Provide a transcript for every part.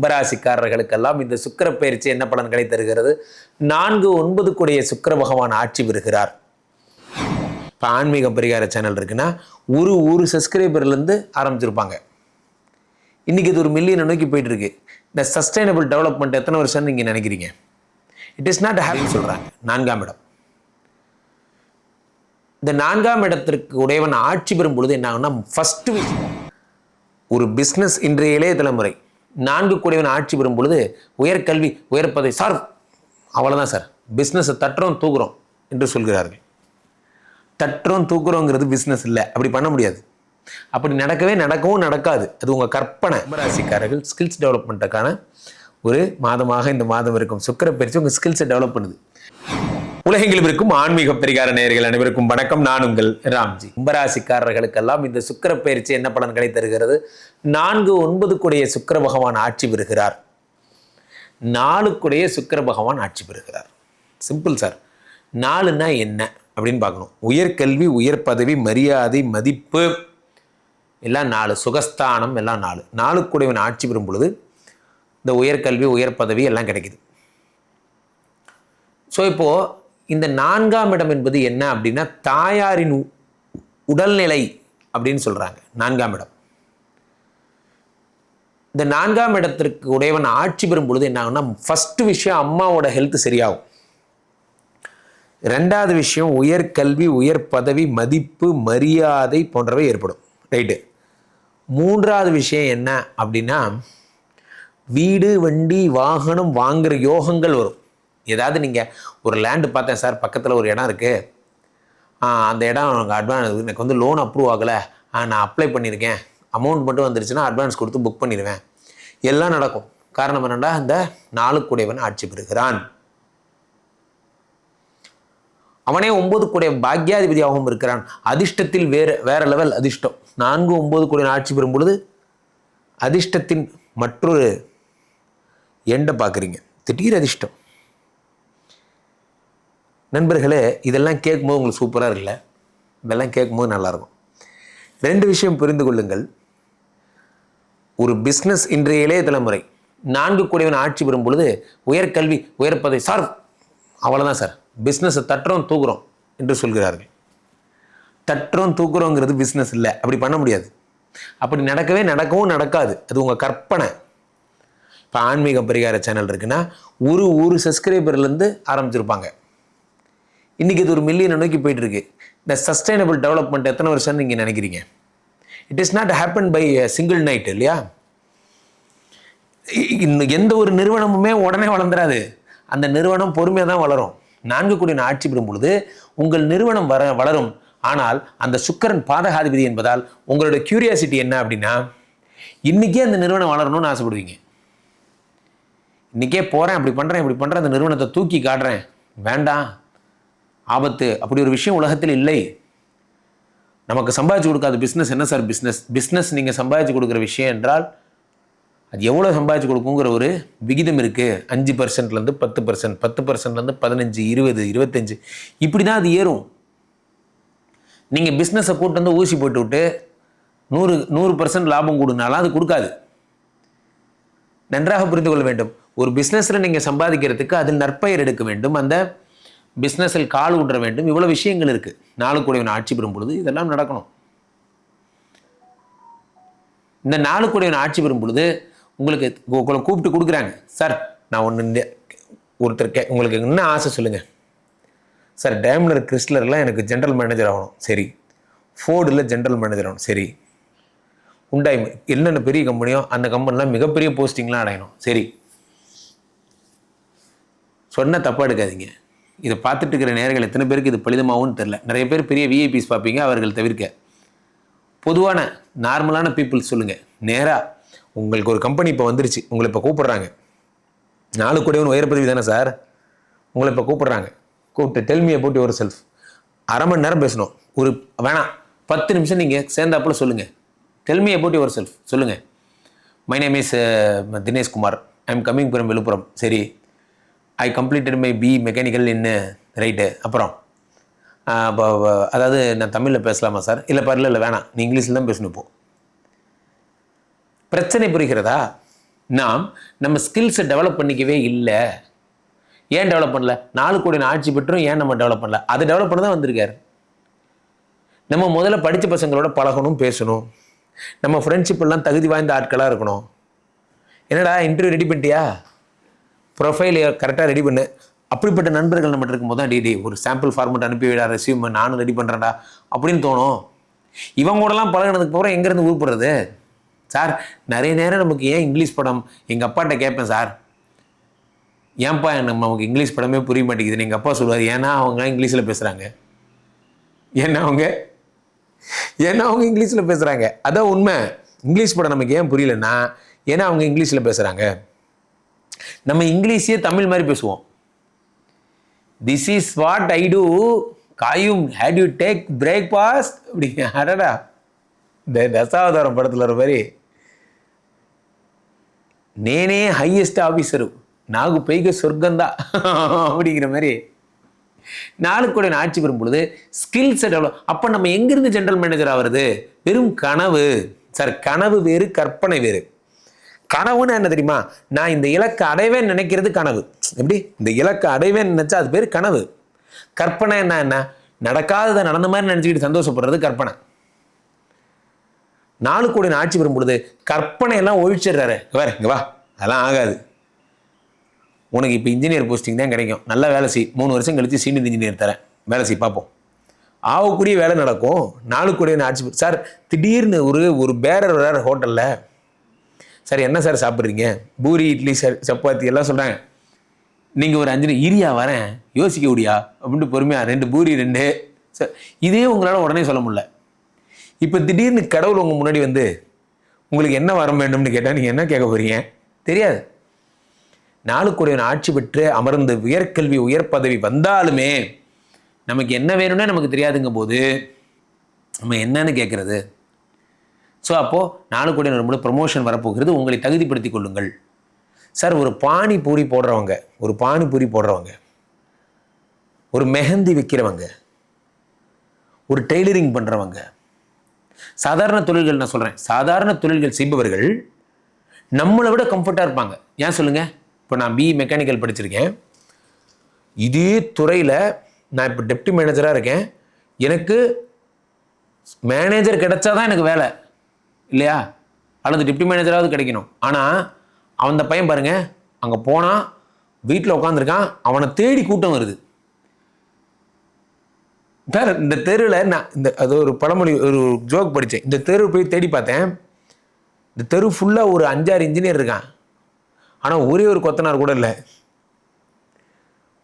கும்பராசிக்காரர்களுக்கெல்லாம் இந்த சுக்கர பயிற்சி என்ன பலன்களை தருகிறது? நான்கு ஒன்பது கூடிய சுக்கிர பகவான் ஆட்சி பெறுகிறார். இப்போ ஆன்மீக பரிகார சேனல் இருக்குன்னா ஒரு ஒரு சப்ஸ்கிரைபர்லேருந்து ஆரம்பிச்சிருப்பாங்க. இன்றைக்கி இது ஒரு மில்லியனை நோக்கி போயிட்டுருக்கு. இந்த சஸ்டைனபிள் டெவலப்மெண்ட் எத்தனை வருஷம்னு நீங்கள் நினைக்கிறீங்க? இட் இஸ் நாட் ஹாப்பின்னு சொல்கிறாங்க நான்காம் இடம். இந்த நான்காம் இடத்திற்கு உடையவன் ஆட்சி பெறும் பொழுது என்ன ஆகும்னா ஃபஸ்ட்டு விஷயம் ஒரு பிஸ்னஸ் இன்றைய இளைய தலைமுறை நான்கு கூடியவன் ஆட்சி பெறும் பொழுது உயர்கல்வி உயர் பதவி சார் அவ்வளோதான் சார். பிஸ்னஸை தட்டுறோம் தூக்குறோம் என்று சொல்கிறார்கள். தட்டுறோம் தூக்குறோங்கிறது பிஸ்னஸ் இல்லை. அப்படி பண்ண முடியாது. அப்படி நடக்கவே நடக்கவும் நடக்காது. அது உங்கள் கற்பனை. கும்பராசிக்காரர்கள் ஸ்கில்ஸ் டெவலப்மெண்ட்டுக்கான ஒரு மாதமாக இந்த மாதம் இருக்கும். சுக்கர பயிற்சி உங்கள் ஸ்கில்ஸை டெவலப் பண்ணுது. உலகெங்கிலும் இருக்கும் ஆன்மீக பரிகார நேயர்கள் அனைவருக்கும் வணக்கம். நான் உங்கள் ராம்ஜி. கும்பராசிக்காரர்களுக்கெல்லாம் இந்த சுக்கர பயிற்சி என்ன பலன்களை தருகிறது? நான்கு ஒன்பதுக்குடைய சுக்கர பகவான் ஆட்சி பெறுகிறார். நாலுக்குடைய சுக்கர பகவான் ஆட்சி பெறுகிறார். சிம்பிள் சார் நாலுன்னா என்ன அப்படின்னு பார்க்கணும். உயர்கல்வி உயர் பதவி மரியாதை மதிப்பு. எல்லாம் நாலு. சுகஸ்தானம் எல்லாம் நாலு. நாலுக்குடையவன் ஆட்சி பெறும் பொழுது இந்த உயர்கல்வி உயர் பதவி எல்லாம் கிடைக்குது. ஸோ இப்போது இந்த நான்காம் இடம் என்பது என்ன அப்படின்னா தாயாரின் உ- உடல்நிலை அப்படின்னு சொல்கிறாங்க நான்காம் இடம். இந்த நான்காம் இடத்திற்கு உடையவன் ஆட்சி பெறும் பொழுது என்ன ஆகும்னா ஃபஸ்ட்டு விஷயம் அம்மாவோட ஹெல்த் சரியாகும். ரெண்டாவது விஷயம் உயர் கல்வி உயர் பதவி மதிப்பு மரியாதை போன்றவை ஏற்படும். ரைட்டு மூன்றாவது விஷயம் என்ன அப்படின்னா வீடு வண்டி வாகனம் வாங்குற யோகங்கள் வரும். ஏதாவது நீங்கள் ஒரு லேண்டு பார்த்தேன் சார் பக்கத்தில் ஒரு இடம் இருக்குது அந்த இடம் எனக்கு அட்வான்ஸ் எனக்கு வந்து லோன் அப்ரூவ் ஆகலை. நான் அப்ளை பண்ணியிருக்கேன். அமௌண்ட் மட்டும் வந்துருச்சுன்னா அட்வான்ஸ் கொடுத்து புக் பண்ணிடுவேன். எல்லாம் நடக்கும். காரணம் என்னென்னா இந்த நாளுக்குடையவன் ஆட்சி பெறுகிறான். அவனே ஒன்பது கூடிய பாக்யாதிபதியாகவும் இருக்கிறான். அதிர்ஷ்டத்தில் வேறு வேற லெவல் அதிர்ஷ்டம். நான்கு ஒன்பது கூடிய ஆட்சி பெறும் பொழுது அதிர்ஷ்டத்தின் மற்றொரு எண்டை பார்க்குறீங்க. திடீர் அதிர்ஷ்டம். நண்பர்களே இதெல்லாம் கேட்கும்போது உங்களுக்கு சூப்பராக இல்லை இதெல்லாம் கேட்கும்போது நல்லாயிருக்கும். ரெண்டு விஷயம் புரிந்து கொள்ளுங்கள். ஒரு பிஸ்னஸ் இன்றைய இளைய தலைமுறை நான்கு கூடியவன் ஆட்சி பெறும் பொழுது உயர்கல்வி உயர் பதவி சார் அவ்வளோதான் சார். பிஸ்னஸை தட்டுறோம் தூக்குறோம் என்று சொல்கிறார்கள். தட்டுறோம் தூக்குறோங்கிறது பிஸ்னஸ் இல்லை. அப்படி பண்ண முடியாது. அப்படி நடக்கவே நடக்கவும் நடக்காது. அது உங்கள் கற்பனை. இப்போ ஆன்மீக பரிகார சேனல் இருக்குன்னா ஒரு ஒரு சப்ஸ்கிரைபர்லேருந்து ஆரம்பிச்சிருப்பாங்க. இன்றைக்கி இது ஒரு மில்லியனை நோக்கி போயிட்டு இருக்கு இந்த சஸ்டைனபிள் டெவலப்மெண்ட் எத்தனை வருஷம்னு நீங்கள் நினைக்கிறீங்க? It is not happen by single night இல்லையா? இ- இன்னும் எந்த ஒரு நிறுவனமுமே உடனே வளர்ந்துராது. அந்த நிறுவனம் பொறுமையாக தான் வளரும். நான்கு கோடி ஆட்சி பெறும் பொழுது உங்கள் நிறுவனம் வர வளரும். ஆனால் அந்த சுக்கரன் பாதகாதிபதி என்பதால் உங்களுடைய கியூரியாசிட்டி என்ன அப்படின்னா இன்றைக்கே அந்த நிறுவனம் வளரணும்னு ஆசைப்படுவீங்க. இன்றைக்கே போகிறேன் அப்படி பண்ணுறேன் இப்படி பண்ணுறேன் அந்த நிறுவனத்தை தூக்கி காட்டுறேன். வேண்டாம். ஆபத்து. அப்படி ஒரு விஷயம் உலகத்தில் இல்லை. நமக்கு சம்பாதிச்சு கொடுக்காத பிஸ்னஸ் என்ன சார் பிஸ்னஸ் பிஸ்னஸ் நீங்கள் சம்பாதிச்சு கொடுக்குற விஷயம் என்றால் அது எவ்வளோ சம்பாதிச்சு கொடுக்குங்கிற ஒரு விகிதம் இருக்குது அஞ்சு பர்சன்ட்லேருந்து பத்து பர்சன்ட் பத்து பர்சன்ட்லேருந்து பதினஞ்சு இருபது இருபத்தஞ்சு. இப்படி தான் அது ஏறும். நீங்கள் பிஸ்னஸை கூட்டு வந்து ஊசி போட்டு விட்டு நூறு நூறு பர்சன்ட் லாபம் கொடுனாலும் அது கொடுக்காது. நன்றாக புரிந்து கொள்ள வேண்டும். ஒரு பிஸ்னஸில் நீங்கள் சம்பாதிக்கிறதுக்கு அதில் நற்பெயர் எடுக்க வேண்டும். அந்த பிஸ்னஸில் கால் ஊன்ற வேண்டும். இவ்வளோ விஷயங்கள் இருக்குது நாளுக்குடையவன் ஆட்சி பெறும் பொழுது இதெல்லாம் நடக்கணும். இந்த நாளுக்குடையவன் ஆட்சி பெறும் பொழுது உங்களுக்கு உங்களை கூப்பிட்டு கொடுக்குறாங்க. சார் நான் ஒன்று ஒருத்தர் கே உங்களுக்கு என்ன ஆசை சொல்லுங்கள் சார் டேம்லர் கிறிஸ்லரில் எனக்கு ஜென்ரல் மேனேஜர் ஆகணும். சரி. ஃபோர்டில் ஜென்ரல் மேனேஜர் ஆகணும். சரி. உண்டாய் என்னென்ன பெரிய கம்பெனியோ அந்த கம்பெனிலாம் மிகப்பெரிய போஸ்டிங்லாம் அடையணும். சரி. சொன்னால் தப்பாக எடுக்காதீங்க. இதை பார்த்துட்டு இருக்கிற நேர்கள் எத்தனை பேருக்கு இது பலிதமாகவும் தெரில நிறைய பேர் பெரிய விஐபிஸ் பார்ப்பீங்க அவர்கள் தவிர்க்க. பொதுவான நார்மலான பீப்புள் சொல்லுங்கள் நேராக உங்களுக்கு ஒரு கம்பெனி இப்போ வந்துருச்சு உங்களை இப்போ கூப்பிட்றாங்க. நாலு கூடவன் உயர் தானே சார்? உங்களை இப்போ கூப்பிட்றாங்க. கூப்பிட்டு டெல்மியை போட்டு ஒரு செல்ஃப் அரை மணி நேரம் பேசணும். ஒரு வேணாம். பத்து நிமிஷம் நீங்கள் சேர்ந்தாப்புல சொல்லுங்கள் டெல்மியை போட்டு ஒரு செல்ஃப் சொல்லுங்கள் my name is uh, Dinesh Kumar I am coming from Viluppuram. சரி. I completed my B mechanical இன்னு ரைட்டு அப்புறம். அப்போ அதாவது நான் தமிழில் பேசலாமா சார்? இல்லை பரல இல்லை வேணாம். நீ இங்கிலீஷில் தான் பேசணும் இப்போ. பிரச்சனை புரிகிறதா? நாம் நம்ம ஸ்கில்ஸை டெவலப் பண்ணிக்கவே இல்லை. ஏன் டெவலப் பண்ணல? நாலு கோடி ஆட்சி பெற்றும் ஏன் நம்ம டெவலப் பண்ணல? அதை டெவலப் பண்ண தான் வந்திருக்காரு. நம்ம முதல்ல படித்த பசங்களோட பழகணும் பேசணும். நம்ம ஃப்ரெண்ட்ஷிப் எல்லாம் தகுதி வாய்ந்த ஆட்களாக இருக்கணும். என்னடா இன்டர்வியூ ரெடி பண்ணிட்டியா? ப்ரொஃபைல் கரெக்டாக ரெடி பண்ணு. அப்படிப்பட்ட நண்பர்கள் நம்மகிட்ட இருக்கும்போது தான் டிடி ஒரு சாம்பிள் ஃபார்மெட் அனுப்பி விடா ரெசியூம் நானும் ரெடி பண்ணுறேன்டா அப்படின்னு தோணும். இவங்க கூடலாம் பழகினதுக்கு அப்புறம் எங்கேருந்து உருப்படுறது சார் நிறைய நேரம் நமக்கு ஏன் இங்கிலீஷ் படம் எங்கள் அப்பாட்ட கேட்பேன் சார். ஏன்பா நம்ம நமக்கு இங்கிலீஷ் படமே புரிய மாட்டேங்குது எங்கள் அப்பா சொல்லுவார். ஏன்னா அவங்க இங்கிலீஷில் பேசுகிறாங்க ஏன்னா அவங்க ஏன்னா அவங்க இங்கிலீஷில் பேசுகிறாங்க அதான் உண்மை. இங்கிலீஷ் படம் நமக்கு ஏன் புரியலன்னா ஏன்னா அவங்க இங்கிலீஷில் பேசுகிறாங்க நம்ம இங்கிலீஷே தமிழ் மாதிரி பேசுவோம். This is what I do காயும் ஹேட் யூ டேக் பிரேக்ஃபாஸ்ட் அப்படி அடடா. இந்த தசாவதாரம் படத்தில் வர மாதிரி. நேனே ஹையஸ்ட் ஆஃபீஸரு நாகு பெய்க சொர்க்கந்தா. அப்படிங்கிற மாதிரி. நாளுக்குடைய ஆட்சி பெறும் பொழுது ஸ்கில்ஸ் டெவலப் அப்போ நம்ம எங்கேருந்து ஜென்ரல் மேனேஜர் ஆகிறது வெறும் கனவு. சார் கனவு வேறு கற்பனை வேறு. கனவுன்னா என்ன தெரியுமா? நான் இந்த இலக்கை அடைவேன் நினைக்கிறது கனவு. எப்படி? இந்த இலக்கை அடைவேன் நினைச்சா அது பேர் கனவு. கற்பனை என்ன என்ன? நடக்காததை நடந்த மாதிரி நினச்சிக்கிட்டு சந்தோஷப்படுறது கற்பனை. நாலு கோடி ஆட்சி பெறும் பொழுது கற்பனை எல்லாம் ஒழிச்சிடுறாரு வேற இங்க வா. அதெல்லாம் ஆகாது. உனக்கு இப்போ இன்ஜினியர் போஸ்டிங் தான் கிடைக்கும். நல்ல வேலை செய். மூணு வருஷம் கழித்து சீனியர் இன்ஜினியர் தரேன். வேலை செய் பார்ப்போம் ஆகக்கூடிய வேலை நடக்கும். நாலு கோடி ஆட்சி சார் திடீர்னு ஒரு ஒரு பேரர் வர்றார் ஹோட்டலில் சார் என்ன சார் சாப்பிட்றீங்க? பூரி இட்லி சார் சப்பாத்தி எல்லாம் சொல்கிறாங்க நீங்கள் ஒரு அஞ்சு நிமி- இரியா வரேன். யோசிக்க முடியா அப்படின்ட்டு பொறுமையாக ரெண்டு பூரி ரெண்டு சார் இதே உங்களால் உடனே சொல்ல முடியல. இப்போ திடீர்னு கடவுள் உங்கள் முன்னாடி வந்து உங்களுக்கு என்ன வரம் வேண்டும்னு கேட்டால் நீங்கள் என்ன கேட்க போகிறீங்க தெரியாது. நாளுக்குடையவன் ஆட்சி பெற்று அமர்ந்து உயர்கல்வி உயர் பதவி வந்தாலுமே நமக்கு என்ன வேணும்னே நமக்கு தெரியாதுங்க போது நம்ம என்னன்னு கேட்குறது? ஸோ அப்போது நாலு கோடி நம்மளோட ப்ரமோஷன் வரப்போகிறது உங்களை தகுதிப்படுத்தி கொள்ளுங்கள். சார் ஒரு பானி பூரி போடுறவங்க ஒரு பானி பூரி போடுறவங்க ஒரு மெஹந்தி விற்கிறவங்க ஒரு டெய்லரிங் பண்ணுறவங்க சாதாரண தொழில்கள் நான் சொல்கிறேன் சாதாரண தொழில்கள் செய்பவர்கள் நம்மளை விட கம்ஃபர்ட்டாக இருப்பாங்க. ஏன் சொல்லுங்கள் இப்போ நான் பிஇ மெக்கானிக்கல் படிச்சிருக்கேன். இதே துறையில் நான் இப்போ டெப்டி மேனேஜராக இருக்கேன். எனக்கு மேனேஜர் கிடைச்சா தான் எனக்கு வேலை. இல்லையா? அல்லது டிப்டி மேனேஜராவது கிடைக்கணும். ஆனால் அந்த பையன் பாருங்க அங்கே போனால் வீட்டில் உட்காந்துருக்கான் அவனை தேடி கூட்டம் வருது. சார் இந்த தெருவில் நான் இந்த அது ஒரு பழமொழி ஒரு ஜோக் படித்தேன் இந்த தெரு போய் தேடி பார்த்தேன். இந்த தெரு ஃபுல்லாக ஒரு அஞ்சாறு இன்ஜினியர் இருக்கான். ஆனால் ஒரே ஒரு கொத்தனார் கூட இல்லை.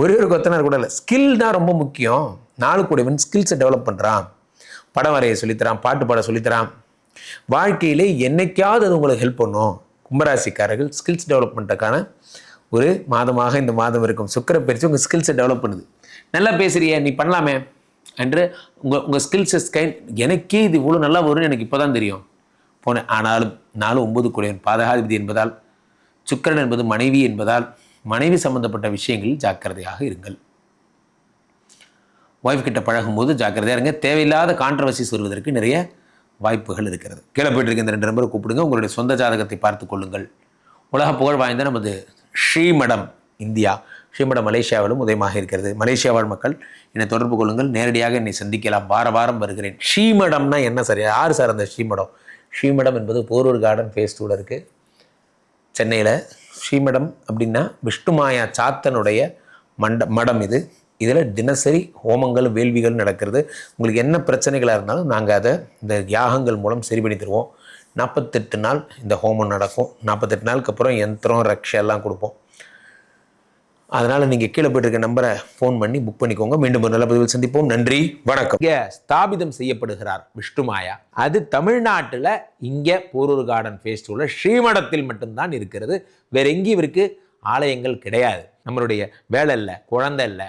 ஒரே ஒரு கொத்தனார் கூட இல்லை. ஸ்கில் தான் ரொம்ப முக்கியம். நாலு கூடவன் ஸ்கில்ஸை டெவலப் பண்ணுறான் படம் வரைய சொல்லித்தரான் பாட்டு பாட சொல்லித்தரான் வாழ்க்கையிலே என்னைக்காவது அது உங்களுக்கு ஹெல்ப் பண்ணும். கும்பராசிக்காரர்கள் ஸ்கில்ஸ் டெவலப்மெண்ட்டுக்கான ஒரு மாதமாக இந்த மாதம் இருக்கும். சுக்கர பயிற்சி உங்கள் ஸ்கில்ஸை டெவலப் பண்ணுது. நல்லா பேசுறியே நீ பண்ணலாமே என்று உங்கள் உங்கள் ஸ்கில்ஸை ஸ்கைன் எனக்கே இது இவ்வளோ நல்லா வரும்னு எனக்கு இப்போ தான் தெரியும். போனேன். ஆனாலும் நாலு ஒம்பது கூடியவன் பாதகாதிபதி என்பதால் சுக்கிரன் என்பது மனைவி என்பதால் மனைவி சம்பந்தப்பட்ட விஷயங்களில் ஜாக்கிரதையாக இருங்கள். ஒய்ஃப் கிட்ட பழகும்போது ஜாக்கிரதையாக இருங்க. தேவையில்லாத கான்ட்ரவர்சிஸ் வருவதற்கு நிறைய வாய்ப்புகள் இருக்கிறது. கீழே போயிட்டு இருக்க இந்த ரெண்டு நம்பரை கூப்பிடுங்க. உங்களுடைய சொந்த ஜாதகத்தை பார்த்து கொள்ளுங்கள். உலக புகழ் வாய்ந்த நமது ஸ்ரீமடம் இந்தியா. ஸ்ரீமடம் மலேசியாவிலும் உதயமாக இருக்கிறது. மலேசியா வாழ் மக்கள் என்னை தொடர்பு கொள்ளுங்கள். நேரடியாக என்னை சந்திக்கலாம். வார வாரம் வருகிறேன். ஸ்ரீமடம்னா என்ன சார்? யார் சார் அந்த ஸ்ரீமடம்? ஸ்ரீமடம் என்பது போரூர் கார்டன் ஃபேஸ் டூவில் இருக்குது சென்னையில் ஸ்ரீமடம் அப்படின்னா விஷ்ணுமாயா சாத்தனுடைய மண்ட மடம் இது. இதில் தினசரி ஹோமங்கள் வேள்விகள் நடக்கிறது. உங்களுக்கு என்ன பிரச்சனைகளாக இருந்தாலும் நாங்கள் அதை இந்த யாகங்கள் மூலம் சரி பண்ணி தருவோம். நாற்பத்தெட்டு நாள் இந்த ஹோமம் நடக்கும். நாற்பத்தெட்டு நாளுக்கு அப்புறம் யந்திரம் ரக்ஷை எல்லாம் கொடுப்போம். அதனால் நீங்கள் கீழே போயிட்டு இருக்க நம்பரை ஃபோன் பண்ணி புக் பண்ணிக்கோங்க. மீண்டும் ஒரு நல்ல பதிவில் சந்திப்போம். நன்றி வணக்கம். இங்கே ஸ்தாபிதம் செய்யப்படுகிறார் விஷ்ணுமாயா அது தமிழ்நாட்டில் இங்கே போரூர் கார்டன் ஃபெஸ்டிவலில் ஸ்ரீமடத்தில் மட்டும்தான் இருக்கிறது. வேற எங்கேயும் இவருக்கு ஆலயங்கள் கிடையாது. நம்மளுடைய வேலை இல்லை குழந்தை இல்லை